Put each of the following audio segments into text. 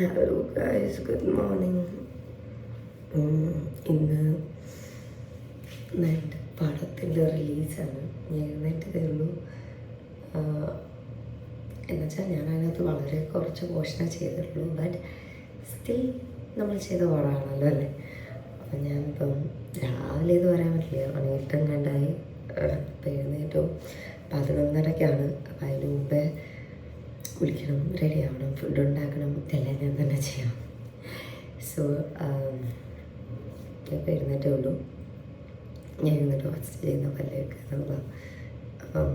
Hello guys good morning ഇന്ന് night പടത്തിന്റെ റിലീസാണ്. ഞാൻ നൈറ്റ് തരുന്നു എന്നുവെച്ചാൽ ഞാൻ അതിനകത്ത് വളരെ കുറച്ച് പോർഷനേ ചെയ്തിട്ടുള്ളൂ ബട്ട് സ്റ്റിൽ നമ്മൾ ചെയ്ത പടമാണല്ലോ അല്ലേ? അപ്പം ഞാനിപ്പം രാവിലെ ഇത് പറയാൻ പറ്റില്ല. പണിയിട്ടും കണ്ടായി. ഇപ്പം എഴുന്നേറ്റു. പതിനൊന്നരക്കാണ്. അപ്പം അതിന് മുമ്പേ കുളിക്കണം റെഡി ആവണം ഫുഡ് ഉണ്ടാക്കണം ഇതെല്ലാം ഞാൻ തന്നെ ചെയ്യാം. സോ ഞാൻ ഇരുന്നിട്ടേ ഉള്ളൂ. ഞാൻ ഇരുന്നിട്ട് ഫസ്റ്റ് ചെയ്യുന്ന പല്ലേക്ക് അപ്പം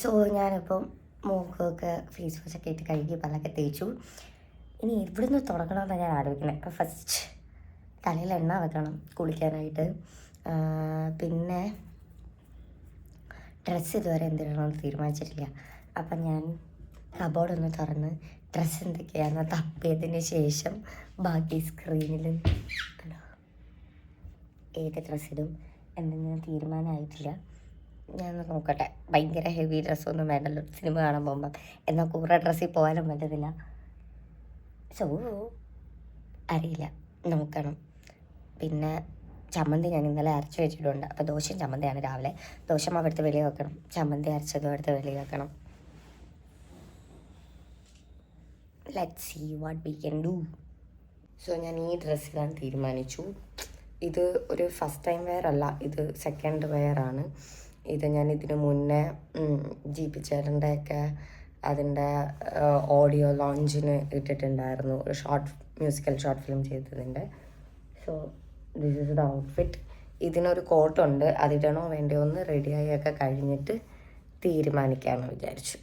സോ ഞാനിപ്പം മൂക്കൊക്കെ ഫേസ് വാഷ് ഒക്കെ ഇട്ട് കഴുകി പല്ലൊക്കെ തേച്ചു. ഇനി ഇവിടുന്ന് തുടങ്ങണമെന്നാണ് ഞാൻ ആലോചിക്കുന്നത് അപ്പോൾ ഫസ്റ്റ് തലയിൽ എണ്ണ വെക്കണം കുളിക്കാനായിട്ട്. പിന്നെ ഡ്രസ്സ് ഇതുവരെ എന്തിടണമെന്ന് തീരുമാനിച്ചിട്ടില്ല. അപ്പം ഞാൻ കബോർഡൊന്ന് തുറന്ന് ഡ്രസ്സ് എന്തൊക്കെയാണെന്ന് തപ്പിയതിന് ശേഷം ബാക്കി സ്ക്രീനിലും ഏത് ഡ്രസ്സിലും എന്നൊന്നും തീരുമാനമായിട്ടില്ല ഞാൻ നോക്കട്ടെ. ഭയങ്കര ഹെവി ഡ്രസ്സൊന്നും വേണ്ടല്ലോ. സിനിമ കാണാൻ പോകുമ്പോൾ എന്നാൽ കൂറ ഡ്രസ്സിൽ പോകാനും പറ്റത്തില്ല. സോ അറിയില്ല. നോക്കണം. പിന്നെ ചമ്മന്തി ഞാൻ ഇന്നലെ അരച്ച് വെച്ചിട്ടുണ്ട്. അപ്പോൾ ദോശയും ചമ്മന്തിയാണ് രാവിലെ. ദോശ മാവ് എടുത്ത് വെളിയിൽ വെക്കണം. ചമ്മന്തി അരച്ചതും എടുത്ത് വെളി വെക്കണം. Let see what we can do so ഞാൻ ഈ ഡ്രസ്സിടാൻ തീരുമാനിച്ചു. ഇത് ഒരു ഫസ്റ്റ് ടൈം വെയർ അല്ല. ഇത് സെക്കൻഡ് വെയർ ആണ്. ഇത് ഞാൻ ഇതിനു മുന്നേ ജി പി ചേട്ടന്റെയൊക്കെ അതിന്റെ ഓഡിയോ ലോഞ്ചിന് ഇട്ടിട്ടുണ്ടായിരുന്നു. ഒരു ഷോർട്ട് മ്യൂസിക്കൽ ഷോർട്ട് ഫിലിം ചെയ്തതിന്റെ. So this is the outfit ഇതിനൊരു കോട്ടുണ്ട് അതിടണോ വേണ്ടയോ എന്ന് റെഡിയായി ഒക്കെ കഴിഞ്ഞിട്ട് തീരുമാനിക്കാമെന്ന് വിചാരിച്ചു.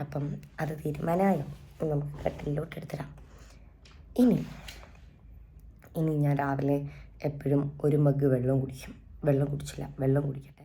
അപ്പം അത് തീരുമാനമായോ? നമുക്ക് കട്ടിലോട്ട് എടുത്തിടാം. ഇനി ഇനി ഞാൻ രാവിലെ എപ്പോഴും ഒരു മഗ് വെള്ളം കുടിക്കും. വെള്ളം കുടിച്ചില്ല. വെള്ളം കുടിക്കട്ടെ.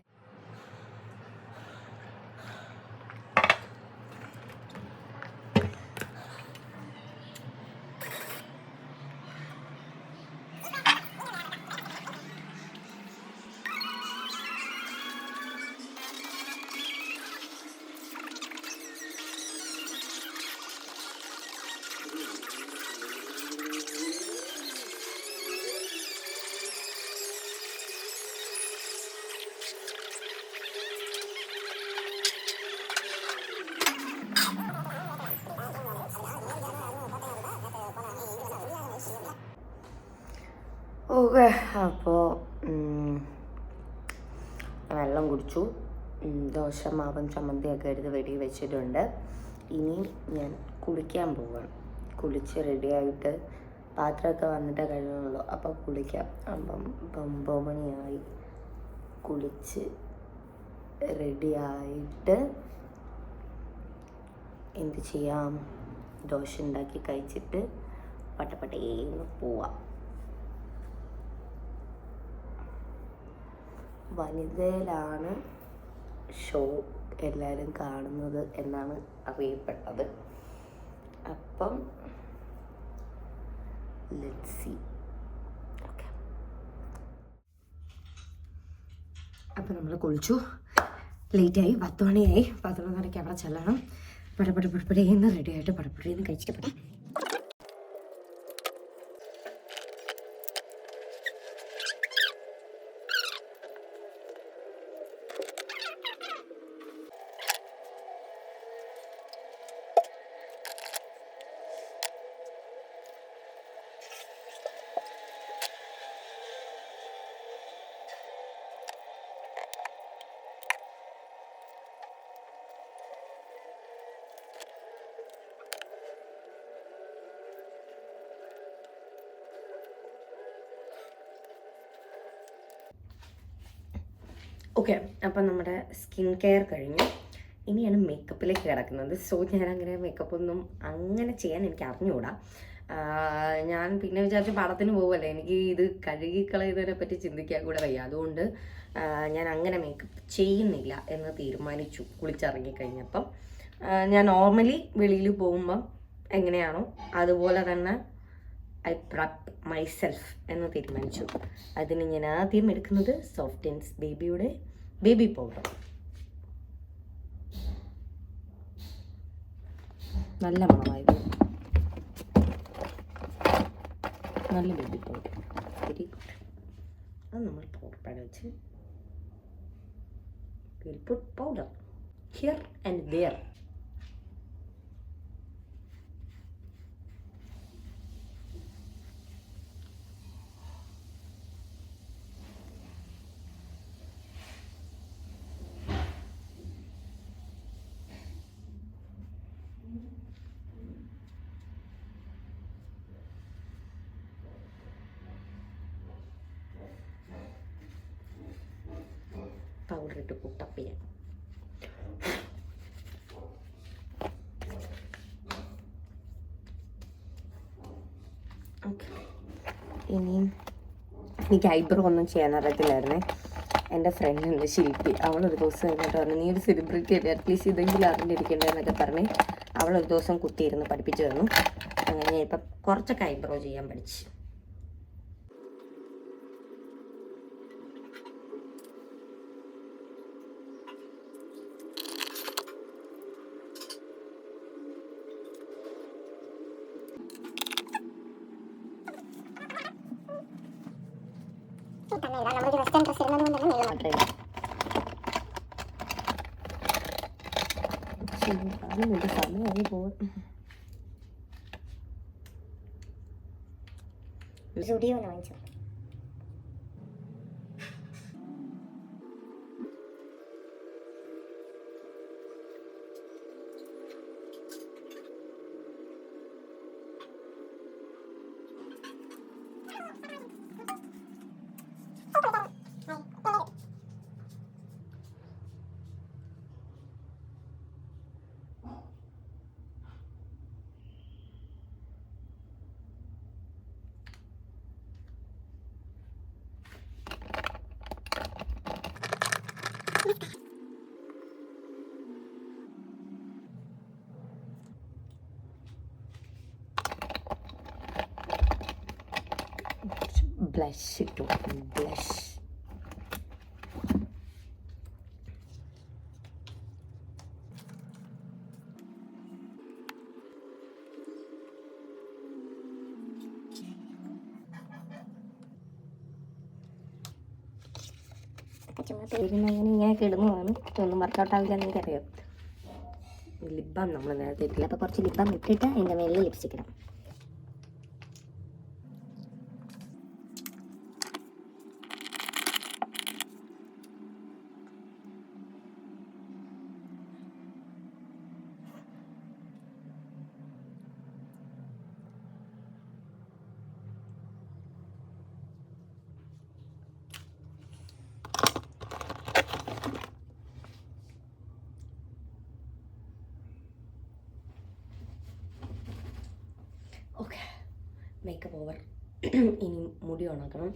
അപ്പോൾ വെള്ളം കുടിച്ചു. ദോശ മാവും ചമ്മന്തിയൊക്കെ എടുത്ത് വെടി വെച്ചിട്ടുണ്ട്. ഇനി ഞാൻ കുളിക്കാൻ പോവാണ്. കുളിച്ച് റെഡിയായിട്ട് പാത്രമൊക്കെ വന്നിട്ടേ കഴിയുള്ളൂ. അപ്പോൾ കുളിക്കാം. അപ്പം ഒമ്പത് മണിയായി കുളിച്ച് റെഡിയായിട്ട് എന്ത് ചെയ്യാം? ദോശ ഉണ്ടാക്കി കഴിച്ചിട്ട് പട്ടപ്പട്ടേന്ന് പോവാം. വനിതയിലാണ് ഷോ എല്ലാവരും കാണുന്നത് എന്നാണ് അറിയപ്പെട്ടത്. അപ്പം ലെറ്റ്സി അപ്പം നമ്മൾ കുളിച്ചു. ലേറ്റായി പത്ത് മണിയായി. പതിനൊന്നരയ്ക്ക് അവിടെ ചെല്ലണം. പടപട പടപടേന്ന് റെഡിയായിട്ട് പടപടേന്ന് കഴിച്ചിട്ട് പെടാം. ഓക്കെ അപ്പം നമ്മുടെ സ്കിൻ കെയർ കഴിഞ്ഞു. ഇനിയാണ് മേക്കപ്പിലേക്ക് കിടക്കുന്നത്. സോ ഞാൻ അങ്ങനെ മേക്കപ്പ് ഒന്നും അങ്ങനെ ചെയ്യാൻ എനിക്ക് അറിഞ്ഞുകൂടാ ഞാൻ പിന്നെ വിചാരിച്ചു പടത്തിന് പോകുമല്ലേ എനിക്ക് ഇത് കഴുകിക്കളയുന്നതിനെ പറ്റി ചിന്തിക്കാൻ കൂടെ വയ്യ. അതുകൊണ്ട് ഞാൻ അങ്ങനെ മേക്കപ്പ് ചെയ്യുന്നില്ല എന്ന് തീരുമാനിച്ചു കുളിച്ചിറങ്ങി കഴിഞ്ഞപ്പം. ആ, ഞാൻ നോർമലി വെളിയിൽ പോകുമ്പം എങ്ങനെയാണോ അതുപോലെ തന്നെ ഐ പ്രപ്പ് മൈസെൽഫ് എന്ന് തീരുമാനിച്ചു. അതിന് ഞാൻ ആദ്യം എടുക്കുന്നത് സോഫ്റ്റൻസ് ബേബിയുടെ ബേബി പൗഡർ. നല്ല മണമായത് നല്ല ബേബി പൗഡർ. വെരി ഗുഡ് അത് നമ്മൾ പൗഡർ പാഡ് വെച്ച്. Will put powder here and there powder ഇട്ട് കുട്ടപ്പ് ചെയ്യാം ഓക്കെ ഇനിയും എനിക്ക് ഐബ്രോ ഒന്നും ചെയ്യാൻ അറിയത്തില്ലായിരുന്നേ. എന്റെ ഫ്രണ്ട് ഉണ്ട് ശില്പി. അവളൊരു ദിവസം എന്നിട്ട് പറഞ്ഞു നീ ഒരു സെലിബ്രിറ്റി അല്ലേ? അറ്റ്ലീസ്റ്റ് ഇതെങ്കിലും അറിഞ്ഞിരിക്കണ്ടേന്നൊക്കെ പറഞ്ഞ് അവളൊരു ദിവസം കുത്തിയിരുന്ന് പഠിപ്പിച്ചു തന്നു. അങ്ങനെ ഇപ്പം കുറച്ചൊക്കെ ഐബ്രോ ചെയ്യാൻ പഠിച്ചു. นเป็าไม่เหมือนเป็ฝาไม่เหมืพี่โบ๊ทรูดิวหน่อยจ้ะ ബ്ലഷ് ഇട്ടു ബ്ലഷ് ചുമ്മാ പിന്നെ അങ്ങനെ ഇങ്ങനെ കിടന്നതാണ് ഒന്നും വർക്കൗട്ട് ആവില്ല എന്ന് എനിക്കറിയാം. ലിബാം നമ്മൾ നേരത്തെ ഇട്ടില്ല. അപ്പോൾ കുറച്ച് ലിപ്പം ഇട്ടിട്ട് അതിന്റെ മേളിൽ ലിപ്സ്റ്റിക് ഇടാം ഓക്കെ മേക്കപ്പ് ഓവർ ഇനി മുടി ഉണക്കണം.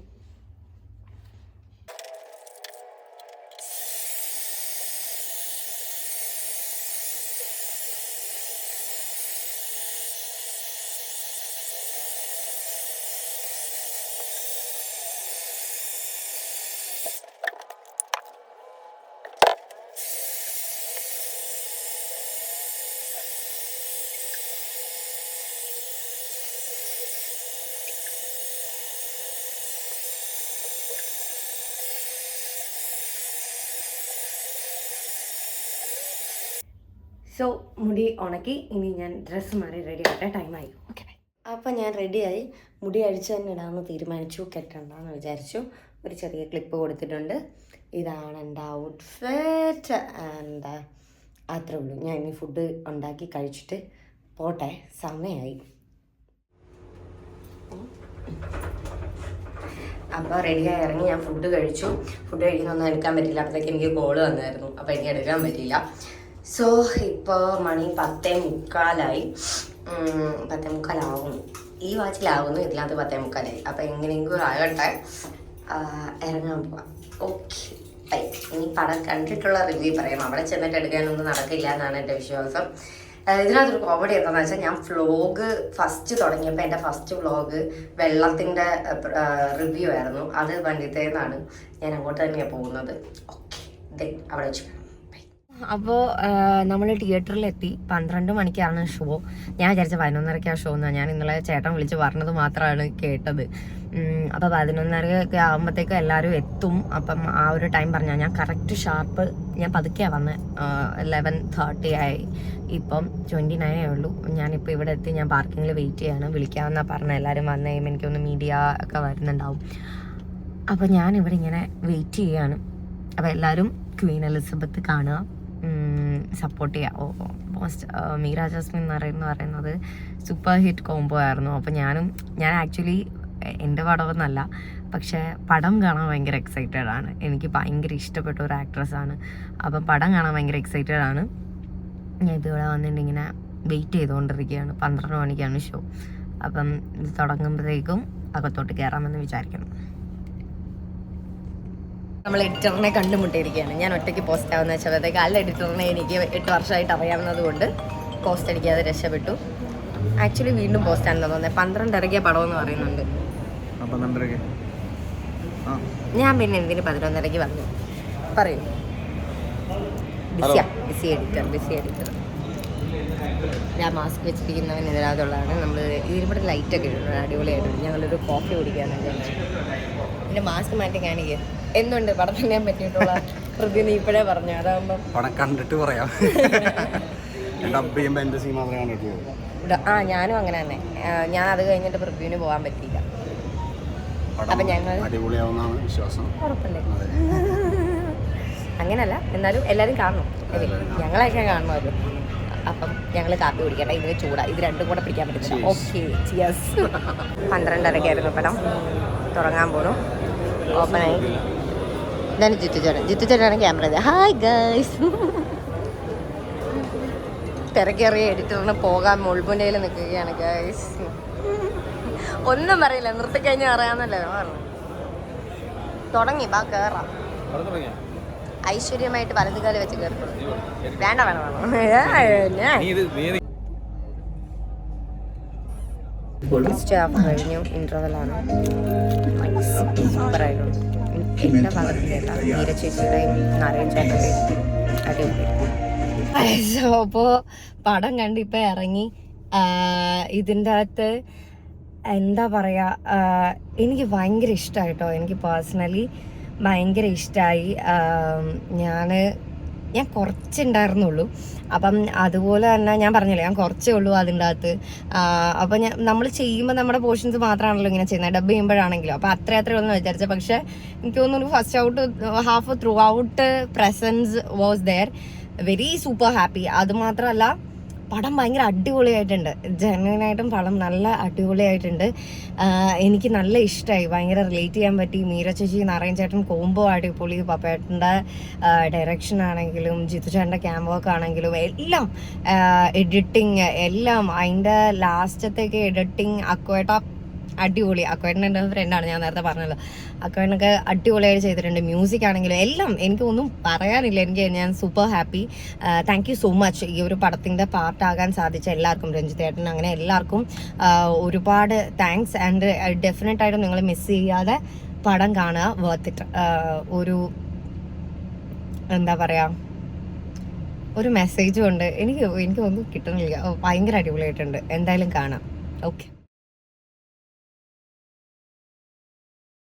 സോ മുടി ഉണക്കി ഇനി ഞാൻ ഡ്രസ്സ് മാറി റെഡി ആവട്ടെ. ടൈമായി ഓക്കെ അപ്പം ഞാൻ റെഡിയായി മുടി അഴിച്ച് തന്നെ ഇടാമെന്ന് തീരുമാനിച്ചു. കെട്ടണ്ടെന്ന് വിചാരിച്ചു. ഒരു ചെറിയ ക്ലിപ്പ് കൊടുത്തിട്ടുണ്ട്. ഇതാണ് എന്റെ ഔട്ട്ഫിറ്റ് എന്താ അത്രേ ഉള്ളൂ. ഞാൻ ഇനി ഫുഡ് ഉണ്ടാക്കി കഴിച്ചിട്ട് പോട്ടെ. സമയമായി അപ്പോൾ റെഡിയായി ഇറങ്ങി ഞാൻ ഫുഡ് കഴിച്ചു. ഫുഡ് കഴിക്കുന്നൊന്നും എടുക്കാൻ പറ്റില്ല അപ്പോഴത്തേക്ക് എനിക്ക് കോൾ വന്നായിരുന്നു. അപ്പോൾ എനിക്ക് എടുക്കാൻ പറ്റിയില്ല. സോ ഇപ്പോൾ മണി പത്തേ മുക്കാലായി. പത്തേ മുക്കാലാവും ഈ വാച്ചിലാവുന്നു ഇതിനകത്ത് പത്തേ മുക്കാലായി. അപ്പോൾ എങ്ങനെയെങ്കിലും ആകട്ടെ ഇറങ്ങാൻ പോവാം. ഓക്കെ ബൈ ഇനി പടം കണ്ടിട്ടുള്ള റിവ്യൂ പറയാം. അവിടെ ചെന്നിട്ട് എടുക്കാനൊന്നും നടക്കില്ല എന്നാണ് എന്റെ വിശ്വാസം. ഇതിനകത്തൊരു കോമഡി എന്താണെന്ന് വെച്ചാൽ ഞാൻ വ്ലോഗ് ഫസ്റ്റ് തുടങ്ങിയപ്പോൾ എന്റെ ഫസ്റ്റ് വ്ലോഗ് വെള്ളത്തിന്റെ റിവ്യൂ ആയിരുന്നു. അത് വണ്ടിത്തേന്നാണ് ഞാൻ അങ്ങോട്ട് തന്നെയാണ് പോകുന്നത്. ഓക്കെ അവിടെ വെച്ച്. അപ്പോൾ നമ്മൾ തിയേറ്ററിലെത്തി. പന്ത്രണ്ട് മണിക്കാണ് ഷോ. ഞാൻ വിചാരിച്ച പതിനൊന്നരയ്ക്കാ ഷോ എന്നാണ് ഞാൻ ഇന്നലെ ചേട്ടൻ വിളിച്ച് പറഞ്ഞത് മാത്രമാണ് കേട്ടത്. അപ്പോൾ പതിനൊന്നരയൊക്കെ ആകുമ്പോഴത്തേക്കും എല്ലാവരും എത്തും. അപ്പം ആ ഒരു ടൈം പറഞ്ഞാൽ ഞാൻ കറക്റ്റ് ഷാർപ്പ് ഞാൻ പതുക്കെയാണ് വന്നത് ലെവൻ തേർട്ടി ആയി. ഇപ്പം ട്വന്റി നയനേ ഉള്ളൂ. ഞാനിപ്പോൾ ഇവിടെ എത്തി ഞാൻ പാർക്കിങ്ങിൽ വെയിറ്റ് ചെയ്യാണ്. വിളിക്കാമെന്നാണ് പറഞ്ഞത് എല്ലാവരും വന്നു കഴിയുമ്പോൾ എനിക്കൊന്ന് മീഡിയ ഒക്കെ വരുന്നുണ്ടാവും. അപ്പോൾ ഞാനിവിടെ ഇങ്ങനെ വെയിറ്റ് ചെയ്യാണ്. അപ്പോൾ എല്ലാവരും ക്വീൻ എലിസബത്ത് കാണുക. സപ്പോർട്ട് ചെയ്യുക ഓ പോസ്റ്റ് മീര ജാസ്മിൻ എന്ന് പറയുന്ന പറയുന്നത് സൂപ്പർ ഹിറ്റ് കോംബോ ആയിരുന്നു. അപ്പോൾ ഞാനും ഞാൻ ആക്ച്വലി എന്റെ പടമൊന്നല്ല പക്ഷേ പടം കാണാൻ ഭയങ്കര എക്സൈറ്റഡ് ആണ്. എനിക്ക് ഭയങ്കര ഇഷ്ടപ്പെട്ട ഒരു ആക്ട്രസ് ആണ്. അപ്പം പടം കാണാൻ ഭയങ്കര എക്സൈറ്റഡ് ആണ്. ഞാൻ ഇതിവിടെ വന്നിട്ട് ഇങ്ങനെ വെയിറ്റ് ചെയ്തുകൊണ്ടിരിക്കുകയാണ്. പന്ത്രണ്ട് മണിക്കാണ് ഷോ അപ്പം ഇത് തുടങ്ങുമ്പോഴത്തേക്കും അകത്തോട്ട് കയറാമെന്ന് വിചാരിക്കണം നമ്മൾ എഡിറ്ററിനെ കണ്ടുമുട്ടിയിരിക്കുകയാണ്. ഞാൻ ഒറ്റയ്ക്ക് പോസ്റ്റ് ആവുന്ന വെച്ചപ്പോഴത്തേക്ക് അല്ല എഡിറ്ററിനെ എനിക്ക് എട്ട് വർഷമായിട്ട് അറിയാവുന്നത് കൊണ്ട് പോസ്റ്റ് അടിക്കാതെ രക്ഷപ്പെട്ടു. ആക്ച്വലി വീണ്ടും പോസ്റ്റ് ആണെന്ന് തോന്നുന്നത്. പന്ത്രണ്ടരയ്ക്ക് പടം എന്ന് പറയുന്നുണ്ട്. ഞാൻ പിന്നെ എന്തിന് പതിനൊന്നരയ്ക്ക് വന്നു? പറയൂ. ബിസിയാ. ബിസി എഡിറ്റർ ബിസി എഡിറ്റർ ഞാൻ മാസ്ക് വെച്ചിരിക്കുന്നവനെതിരാതുള്ളതാണ് നമ്മൾ ഇതിലൂടെ ലൈറ്റൊക്കെ ഇടുന്നത്. അടിപൊളിയായിട്ടുണ്ട്. ഞങ്ങളൊരു കോഫി കുടിക്കാന്ന് വിചാരിച്ചു പിന്നെ മാസ്ക് മാറ്റി കാണിക്കുക എന്തുണ്ട് പടത്തിന് ഞാൻ പറ്റിയിട്ടുള്ള പ്രതി നീ ഇപ്പോഴേ പറഞ്ഞു. അതാകുമ്പം പടം കണ്ടിട്ട് പറയാം. ഡബ് ചെയ്യുമ്പോൾ എന്റെ സീൻ മാത്രമേ കണ്ടിട്ടുള്ളൂ. ആ ഞാനും അങ്ങനെ തന്നെ. ഞാൻ അത് കഴിഞ്ഞിട്ട് പ്രിവ്യൂവിന് പോകാൻ പറ്റിയില്ല. അപ്പൊ ഞങ്ങൾ- അടിപൊളിയാവുന്നതാണ് വിശ്വാസം. ഉറപ്പല്ലേ? അങ്ങനല്ല എന്നാലും എല്ലാരും കാണണം. ഞങ്ങളൊക്കെ കാണണമല്ലോ അപ്പം ഞങ്ങൾ കാപ്പി കുടിക്കട്ടെ ഇതിന് ചൂടാ. ഇത് രണ്ടും കൂടെ പിടിക്കാൻ പറ്റില്ല. ഓക്കെ ചിയസ് പന്ത്രണ്ടരക്കായിരുന്നു പടം. തുടങ്ങാൻ ഓപ്പൺ ഓപ്പണായി ഇതാണ് ജിത്തു ജിത്തുചേട്ടനാണ് ക്യാമറ ചെയ്തത് ഹായ് ഗൈസ് തിരക്കേറിയ എഡിറ്ററിന് പോകാൻ മുൾമുനയിൽ നിൽക്കുകയാണ് ഗൈസ് ഒന്നും പറയില്ല. നിർത്തി അറിയാമെന്നല്ലേ പറഞ്ഞു തുടങ്ങി ബാ കേറാം. ഐശ്വര്യമായിട്ട് വലതുകാലി വെച്ച് കയറിക്കോളൂ വേണ്ട വേണം വേണം ഹാഫ് കഴിഞ്ഞു ഇന്റർവെലാണ് സൂപ്പർ ആയിരുന്നു എന്റെ ഭാഗത്ത് കേട്ടാ. നീര ചേച്ചിയുടെയും നാരായണ ചേട്ടന്റെയും അടിപൊളി. അപ്പോൾ പടം കണ്ട് ഇപ്പം ഇറങ്ങി. ഇതിന്റെ അകത്ത് എന്താ പറയുക എനിക്ക് ഭയങ്കര ഇഷ്ടമായിട്ടോ എനിക്ക് പേഴ്സണലി ഭയങ്കര ഇഷ്ടമായി ഞാൻ ഞാൻ കുറച്ചുണ്ടായിരുന്നുള്ളൂ. അപ്പം അതുപോലെ തന്നെ ഞാൻ പറഞ്ഞില്ലേ ഞാൻ കുറച്ചേ ഉള്ളൂ അതിന്റെ അകത്ത് അപ്പം ഞാൻ നമ്മൾ ചെയ്യുമ്പോൾ നമ്മുടെ പോർഷൻസ് മാത്രമാണല്ലോ ഇങ്ങനെ ചെയ്യുന്നത്. ഡബ് ചെയ്യുമ്പോഴാണെങ്കിലും. അപ്പം അത്ര അത്ര ഒന്നും വിചാരിച്ചത് പക്ഷേ എനിക്ക് തോന്നുന്നു first out half throughout presence was there very super happy അത് മാത്രമല്ല പടം ഭയങ്കര അടിപൊളിയായിട്ടുണ്ട്. ജെന്വനായിട്ടും പടം നല്ല അടിപൊളിയായിട്ടുണ്ട്. എനിക്ക് നല്ല ഇഷ്ടമായി ഭയങ്കര റിലേറ്റ് ചെയ്യാൻ പറ്റി. മീര ചേച്ചി നാരായൺ ചേട്ടൻ കോംബോ അടിപൊളി. പപ്പേട്ടന്റെ ഡയറക്ഷൻ ആണെങ്കിലും ജിത്തു ചേട്ടന്റെ വർക്ക് ആണെങ്കിലും എല്ലാം എഡിറ്റിങ് എല്ലാം അതിന്റെ ലാസ്റ്റത്തേക്ക് എഡിറ്റിങ് അക്വേട്ട അടിപൊളി. എന്റെ ഫ്രണ്ടാണ് ഞാൻ നേരത്തെ പറഞ്ഞല്ലോ അക്വേട്ടനൊക്കെ അടിപൊളിയായിട്ട് ചെയ്തിട്ടുണ്ട്. മ്യൂസിക് ആണെങ്കിലും എല്ലാം എനിക്കൊന്നും പറയാനില്ല. എനിക്ക് ഞാൻ super happy thank you so much ഈ ഒരു പടത്തിന്റെ പാർട്ടാകാൻ സാധിച്ച എല്ലാവർക്കും രഞ്ജിത്ത് ഏട്ടൻ അങ്ങനെ എല്ലാവർക്കും ഒരുപാട് താങ്ക്സ് ആൻഡ് ഡെഫിനറ്റായിട്ടും നിങ്ങൾ മിസ് ചെയ്യാതെ പടം കാണുക. വേർത്തിട്ട് ഒരു എന്താ പറയുക ഒരു മെസ്സേജും ഉണ്ട്. എനിക്ക് എനിക്ക് ഒന്നും കിട്ടുന്നില്ല. ഭയങ്കര അടിപൊളിയായിട്ടുണ്ട്. എന്തായാലും കാണാം. ഓക്കെ